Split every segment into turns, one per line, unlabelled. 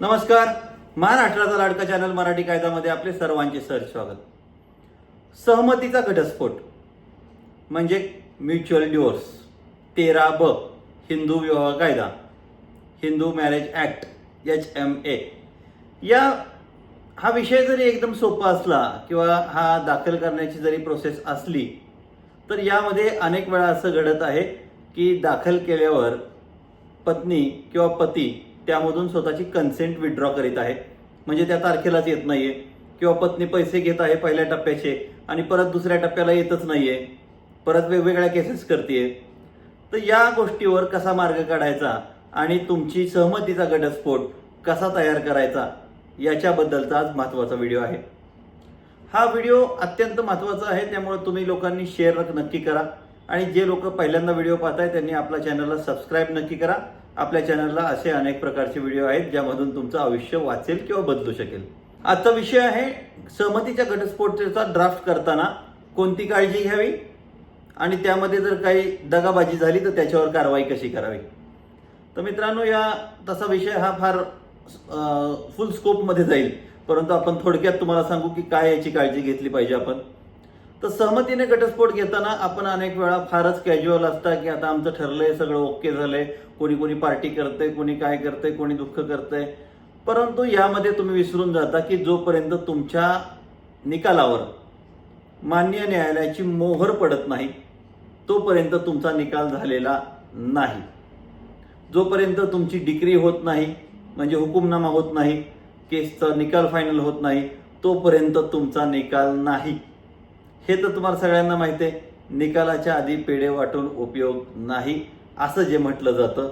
नमस्कार. महाराष्ट्राचा लाडका चॅनल मराठी कायद्यामध्ये आपले सर्वांचे सर स्वागत. सहमतीचा घटस्फोट म्हणजे म्युच्युअल डिवोर्स तेरा ब हिंदू विवाह कायदा Hindu marriage act H M A या हा विषय जरी एकदम सोपा असला किंवा हा दाखल करण्याची जरी प्रोसेस असली तर यामध्ये अनेक वेळा असं घडत आहे की दाखल केल्यावर पत्नी किंवा पती त्यामधून स्वतःची कन्सेंट विड्रॉ करीत आहे. म्हणजे त्या तारखेलाच येत नाहीये. किंवा पत्नी पैसे घेत आहे पहिल्या टप्प्याचे आणि परत दुसऱ्या टप्प्याला येतच नाहीये. परत वेगवेगळ्या केसेस करते तर या गोष्टीवर कसा मार्ग काढायचा आणि तुमची सहमतीचा घटस्फोट कसा तयार करायचा याच्याबद्दलचा आज महत्त्वाचा व्हिडिओ आहे. हा व्हिडिओ अत्यंत महत्त्वाचा आहे त्यामुळे तुम्ही लोकांनी शेअर नक्की करा. आणि जे लोक पहिल्यांदा व्हिडिओ पाहताय त्यांनी आपल्या चॅनलला सबस्क्राईब नक्की करा. आपल्या चॅनलला असे अनेक प्रकारचे व्हिडिओ आहेत ज्यामधून तुमचं आयुष्य वाचेल किंवा बदलू शकेल. आजचा विषय आहे सहमतीच्या घटस्फोटचा ड्राफ्ट करताना कोणती काळजी घ्यावी? आणि त्यामध्ये जर काही दगाबाजी झाली तर त्याच्यावर कारवाई कशी करावी? तर मित्रांनो या तसा विषय हा फार फुल स्कोपमध्ये जाईल. परंतु आपण थोडक्यात तुम्हाला सांगू की काय याची काळजी घेतली पाहिजे आपण. तर सहमतीने घटस्फोट घेताना आपण अनेक वेळा फारच कॅज्युअल असता की आता आमचं ठरलंय सगळं ओके झालंय. कोणी कोणी पार्टी करतंय कोणी काय करतंय कोणी दुःख करतंय. परंतु यामध्ये तुम्ही विसरून जाता की जोपर्यंत तुमच्या निकालावर मान्य न्यायालयाची मोहर पडत नाही तोपर्यंत तुमचा निकाल झालेला नाही. जोपर्यंत तुमची डिग्री होत नाही म्हणजे हुकुमनामा होत नाही केसचा निकाल फायनल होत नाही तोपर्यंत तुमचा निकाल नाही. हे तर तुम्हाला सगळ्यांना माहिती आहे निकालाच्या आधी पेढे वाटून उपयोग नाही असं जे म्हटलं जातं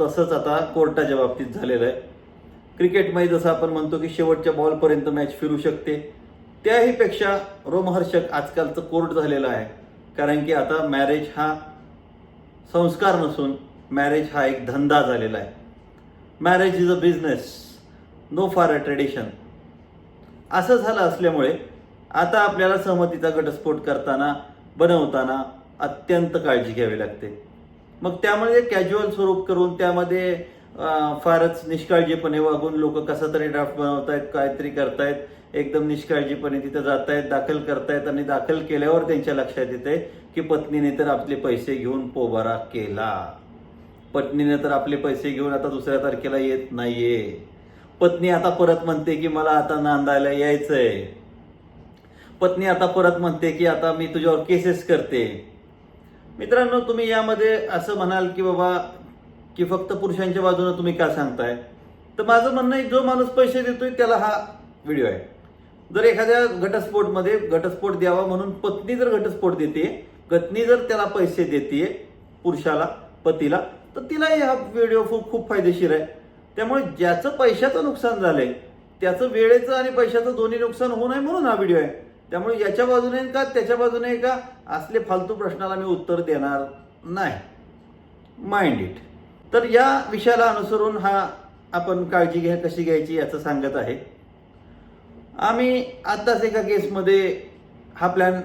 तसंच आता कोर्टाच्या बाबतीत झालेलं आहे. क्रिकेटमध्ये जसं आपण म्हणतो की शेवटच्या बॉलपर्यंत मॅच फिरू शकते त्याही पेक्षा रोमहर्षक आजकालचं कोर्ट झालेलं आहे. कारण की आता मॅरेज हा संस्कार नसून मॅरेज हा एक धंदा झालेला आहे. Marriage is a business no for a tradition असं झालं असल्यामुळे आता आपल्याला सहमतीचा घटस्फोट करताना बनवताना अत्यंत काळजी घ्यावी लागते. मग त्यामुळे कॅज्युअल स्वरूप करून त्यामध्ये फारच निष्काळजीपणे वागून लोक कसा तरी ड्राफ्ट बनवतायत काहीतरी करतायत एकदम निष्काळजीपणे तिथं जातायत दाखल करतायत आणि दाखल केल्यावर त्यांच्या लक्षात येते की पत्नीने तर आपले पैसे घेऊन पोबारा केला. पत्नीने तर आपले पैसे घेऊन आता दुसऱ्या तारखेला येत नाहीये. पत्नी आता परत म्हणते की मला आता नांदायला यायचंय. पत्नी आता परत म्हणते की आता मी तुझ्यावर केसेस करते. मित्रांनो तुम्ही यामध्ये असं म्हणाल की बाबा की फक्त पुरुषांच्या बाजूने तुम्ही का सांगताय? तर माझं म्हणणं आहे जो माणूस पैसे देतोय त्याला हा व्हिडिओ आहे. जर एखाद्या घटस्फोटमध्ये घटस्फोट द्यावा म्हणून पत्नी जर घटस्फोट देते पत्नी जर त्याला पैसे देते पुरुषाला पतीला तर तिलाही हा व्हिडिओ खूप खूप फायदेशीर आहे. त्यामुळे ज्याचं पैशाचं नुकसान झालंय त्याचं वेळेचं आणि पैशाचं दोन्ही नुकसान होऊ नये म्हणून हा व्हिडिओ आहे. त्यामुळे याच्या बाजूने का त्याच्या बाजूने का असले फालतू प्रश्नाला मी उत्तर देणार नाही. माइंड इट तर या विषयाला अनुसरून हा आपण काळजी घ्या कशी घ्यायची याचं सांगत आहे. आम्ही आत्ताच एका केसमध्ये हा प्लॅन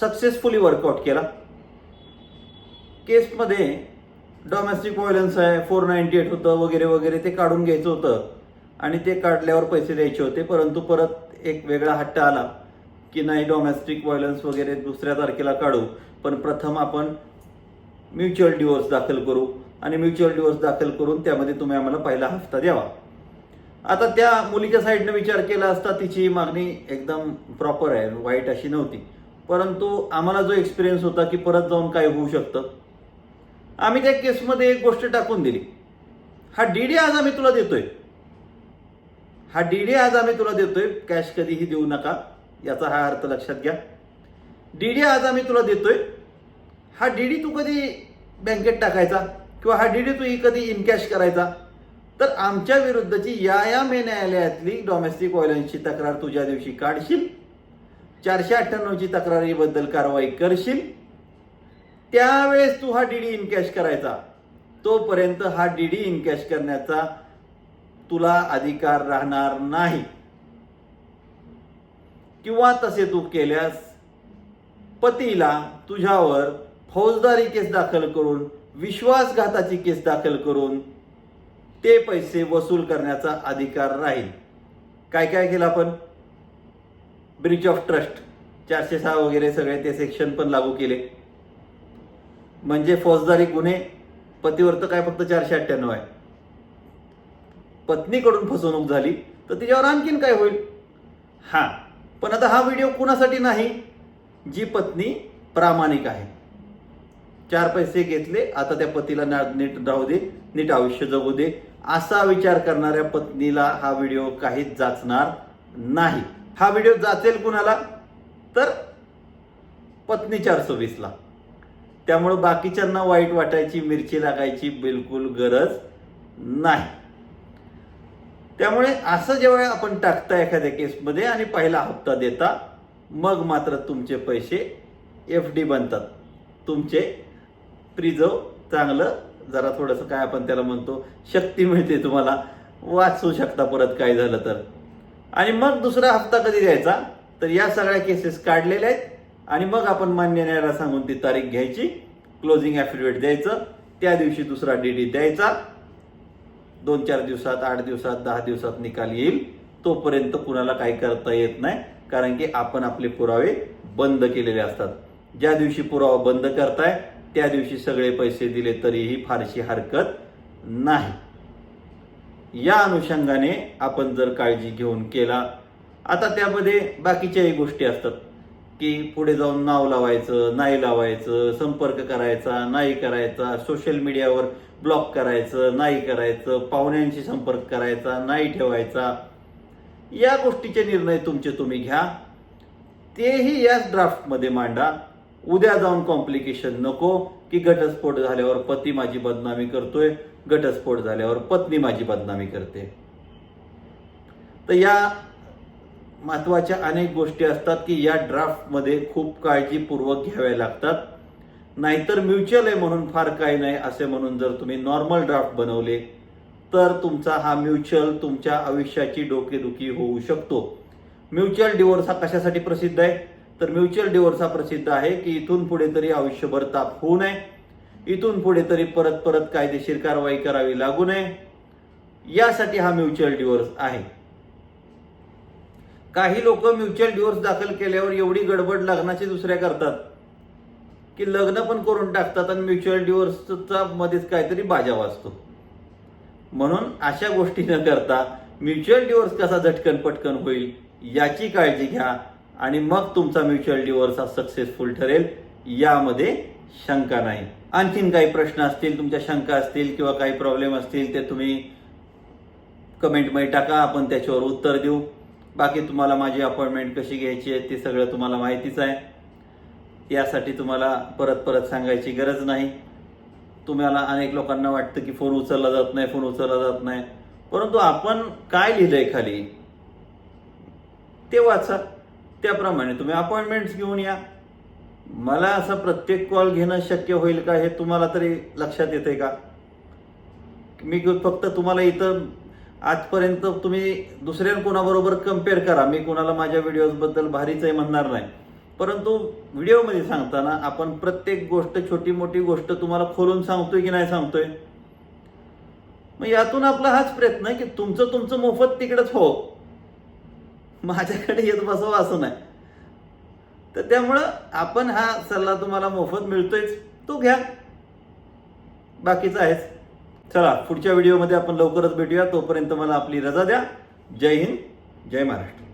सक्सेसफुली वर्कआउट केला. केसमध्ये डोमेस्टिक व्हायलन्स आहे फोर नाईन्टी एट होतं वगैरे वगैरे ते काढून घ्यायचं होतं. आणि ते काढल्यावर पैसे द्यायचे होते परंतु परत एक वेगळा हट्ट आला. की नाही डोमेस्टिक व्हायलन्स वगैरे दुसऱ्या तारखेला काढू पण प्रथम आपण म्युच्युअल डिवोर्स दाखल करू आणि म्युच्युअल डिवोर्स दाखल करून त्यामध्ये तुम्ही आम्हाला पहिला हप्ता द्यावा. आता त्या मुलीच्या साईडनं विचार केला असता तिची मागणी एकदम प्रॉपर आहे वाईट अशी नव्हती. परंतु आम्हाला जो एक्सपिरियन्स होता की परत जाऊन काय होऊ शकतं आम्ही त्या केसमध्ये एक गोष्ट टाकून दिली. हा डीडी आज आम्ही तुला देतोय. हा डीडी आज आम्ही तुला देतोय कॅश कधीही देऊ नका. याचा हा अर्थ लक्षात घ्या. डीडी आज आम्ही तुला देतोय. हा डीडी तू कधी बँकेत टाकायचा? किंवा हा डीडी तू कधी इनकॅश करायचा? तर आमच्या विरुद्धची या या मे न्यायालयातली डोमेस्टिक व्हायलन्सची तक्रार तुझ्या दिवशी काढशील. चारशे अठ्ठ्याण्णवची तक्रारीबद्दल कारवाई करशील. त्यावेळेस तू हा डीडी इनकॅश करायचा. तोपर्यंत हा डीडी इनकॅश करण्याचा तुला अधिकार राहणार नाही. किंवा तसे तू केल्यास पतीला तुझ्यावर फौजदारी केस दाखल करून विश्वासघाताची केस दाखल करून ते पैसे वसूल करण्याचा अधिकार राहील. काय काय केलं आपण? ब्रिच ऑफ ट्रस्ट चारशे सहा वगैरे सगळे ते सेक्शन पण लागू केले. म्हणजे फौजदारी गुन्हे पतीवर तर काय फक्त चारशे अठ्ठ्याण्णव आहे. पत्नीकडून फसवणूक झाली तर तिच्यावर आणखीन काय होईल? हां. पण आता हा व्हिडिओ कुणासाठी नाही? जी पत्नी प्रामाणिक आहे. चार पैसे घेतले आता त्या पतीला नीट राहू दे नीट आयुष्य जगू दे असा विचार करणाऱ्या पत्नीला हा व्हिडिओ काहीच जाचणार नाही. हा व्हिडिओ जाचेल कुणाला? तर पत्नी चारशे वीसला त्यामुळं बाकीच्यांना वाईट वाटायची मिरची लागायची बिलकुल गरज नाही. त्यामुळे असं जेव्हा आपण टाकता एखाद्या केसमध्ये आणि पहिला हप्ता देता मग मात्र तुमचे पैसे एफ डी बनतात. तुमचे प्रिझर्व चांगलं जरा थोडंसं काय आपण त्याला म्हणतो शक्ती मिळते तुम्हाला. वाचू शकता परत काय झालं तर. आणि मग दुसरा हप्ता कधी द्यायचा? तर या सगळ्या केसेस काढलेल्या आहेत. आणि मग आपण मान्य न्यायाला सांगून ती तारीख घ्यायची. क्लोजिंग ॲफिडेविट द्यायचं. त्या दिवशी दुसरा डी डी द्यायचा. दोन चार दिवसात आठ दिवसात दहा दिवसात निकाल येईल. तोपर्यंत कुणाला काही करता येत नाही कारण की आपण आपले पुरावे बंद केलेले असतात. ज्या दिवशी पुरावा बंद करताय त्या दिवशी सगळे पैसे दिले तरीही फारशी हरकत नाही. या अनुषंगाने आपण जर काळजी घेऊन केला आता त्यामध्ये बाकीच्याही गोष्टी असतात. की पुढे जाऊन नाव लावायचं नाही लावायचं संपर्क करायचा नाही करायचा सोशल मीडियावर ब्लॉक करायचं नाही करायचं पाहुण्यांशी संपर्क करायचा नाही ठेवायचा. या गोष्टीचे निर्णय तुमचे तुम्ही घ्या. तेही याच ड्राफ्टमध्ये मांडा. उद्या जाऊन कॉम्प्लिकेशन नको की घटस्फोट झाल्यावर पती माझी बदनामी करतोय घटस्फोट झाल्यावर पत्नी माझी बदनामी करते. तर या महत्त्वाच्या अनेक गोष्टी असतात की या ड्राफ्टमध्ये खूप काळजीपूर्वक घ्याव्या लागतात. नाहीतर म्युच्युअल आहे म्हणून फार काही नाही असे म्हणून जर तुम्ही नॉर्मल ड्राफ्ट बनवले तर तुमचा हा म्युच्युअल तुमच्या आयुष्याची डोकेदुखी होऊ शकतो. म्युच्युअल डिवोर्स हा कशासाठी प्रसिद्ध आहे? तर म्युच्युअल डिवोर्स हा प्रसिद्ध आहे की इथून पुढे तरी आयुष्यभर ताप होऊ नये. इथून पुढे तरी परत परत कायदेशीर कारवाई करावी लागू नये. यासाठी हा म्युच्युअल डिवोर्स आहे. काही लोक म्युच्युअल डिवोर्स दाखल केल्यावर एवढी गडबड लग्नाची दुसऱ्या करतात की लग्न पण करून टाकतात आणि म्युच्युअल डिवोर्सचा मध्येच काहीतरी बाजा वाजतो. म्हणून अशा गोष्टी न करता म्युच्युअल डिवोर्स कसा झटकन पटकन होईल याची काळजी घ्या आणि मग तुमचा म्युच्युअल डिवोर्स हा सक्सेसफुल ठरेल यामध्ये शंका नाही. आणखीन काही प्रश्न असतील तुमच्या शंका असतील किंवा काही प्रॉब्लेम असतील ते तुम्ही कमेंटमध्ये टाका आपण त्याच्यावर उत्तर देऊ. बाकी तुम्हाला माझी अपॉइंटमेंट कशी घ्यायची आहे ते सगळं तुम्हाला माहितीच आहे. यासाठी तुम्हाला परत परत सांगायची गरज नाही. तुम्हाला अनेक लोकांना वाटतं की फोन उचलला जात नाही फोन उचलला जात नाही. परंतु आपण काय लिहिलंय खाली? ते वाचा. त्याप्रमाणे तुम्ही अपॉइंटमेंट्स घेऊन या. मला असं प्रत्येक कॉल घेणं शक्य होईल का हे तुम्हाला तरी लक्षात येते का? मी फक्त तुम्हाला इथं आजपर्यंत तुम्ही दुसऱ्या कोणाबरोबर कंपेअर करा. मी कोणाला माझ्या व्हिडिओजबद्दल भारीच आहे म्हणणार नाही. परंतु व्हिडिओमध्ये सांगताना आपण प्रत्येक गोष्ट छोटी मोठी गोष्ट तुम्हाला खोलून सांगतोय की नाही सांगतोय? मग यातून आपला हाच प्रयत्न आहे की तुमचं तुमचं मोफत तिकडंच हो. माझ्याकडे येत बसावं असं नाही. तर त्यामुळं आपण हा सल्ला तुम्हाला मोफत मिळतोयच तो घ्या. बाकीचं आहेच. चला पुढच्या व्हिडिओमध्ये आपण लवकरच भेटूया. तोपर्यंत मला आपली रजा द्या. जय हिंद जय महाराष्ट्र.